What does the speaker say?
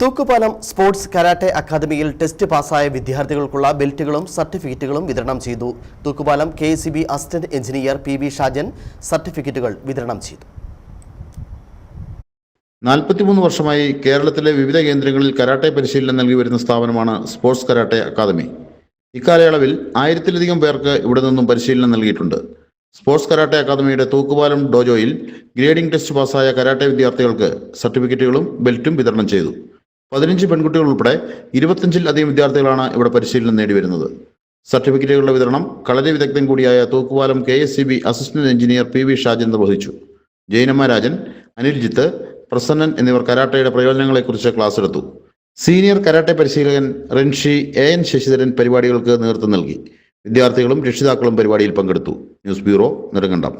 തൂക്കുപാലം sports karate അക്കാദമിയിൽ test പാസായ വിദ്യാർത്ഥികൾക്കുള്ള ബെൽറ്റുകളും സർട്ടിഫിക്കറ്റുകളും വിതരണം ചെയ്തു. Thookkupalam K C B assistant engineer P V Shajan സർട്ടിഫിക്കറ്റുകൾ വിതരണം ചെയ്തു. നാൽപ്പത്തിമൂന്ന് വർഷമായി കേരളത്തിലെ വിവിധ കേന്ദ്രങ്ങളിൽ കരാട്ടെ പരിശീലനം നൽകി വരുന്ന സ്ഥാപനമാണ് സ്പോർട്സ് കരാട്ടെ അക്കാദമി. ഇക്കാലയളവിൽ ആയിരത്തിലധികം പേർക്ക് ഇവിടെ നിന്നും പരിശീലനം നൽകിയിട്ടുണ്ട്. സ്പോർട്സ് കരാട്ടെ അക്കാദമിയുടെ തൂക്കുപാലം ഡോജോയിൽ ഗ്രേഡിംഗ് ടെസ്റ്റ് പാസായ കരാട്ടെ വിദ്യാർത്ഥികൾക്ക് സർട്ടിഫിക്കറ്റുകളും ബെൽറ്റും വിതരണം ചെയ്തു. പതിനഞ്ച് പെൺകുട്ടികൾ ഉൾപ്പെടെ ഇരുപത്തഞ്ചിൽ അധികം വിദ്യാർത്ഥികളാണ് ഇവിടെ പരിശീലനം നേടിവരുന്നത്. സർട്ടിഫിക്കറ്റുകളുടെ വിതരണം കളരി വിദഗ്ധൻ കൂടിയായ Thookkupalam K S C B assistant engineer P V Shajan നിർവഹിച്ചു. ജൈനമ്മ രാജൻ അനിൽജിത്ത് പ്രസന്നൻ എന്നിവർ കരാട്ടയുടെ പ്രയോജനങ്ങളെക്കുറിച്ച് ക്ലാസ് എടുത്തു. സീനിയർ കരാട്ടെ പരിശീലകൻ റിൻഷി എ എൻ ശശിധരൻ പരിപാടികൾക്ക് നേതൃത്വം നൽകി. വിദ്യാർത്ഥികളും രക്ഷിതാക്കളും പരിപാടിയിൽ പങ്കെടുത്തു. News bureau Nedumkandam.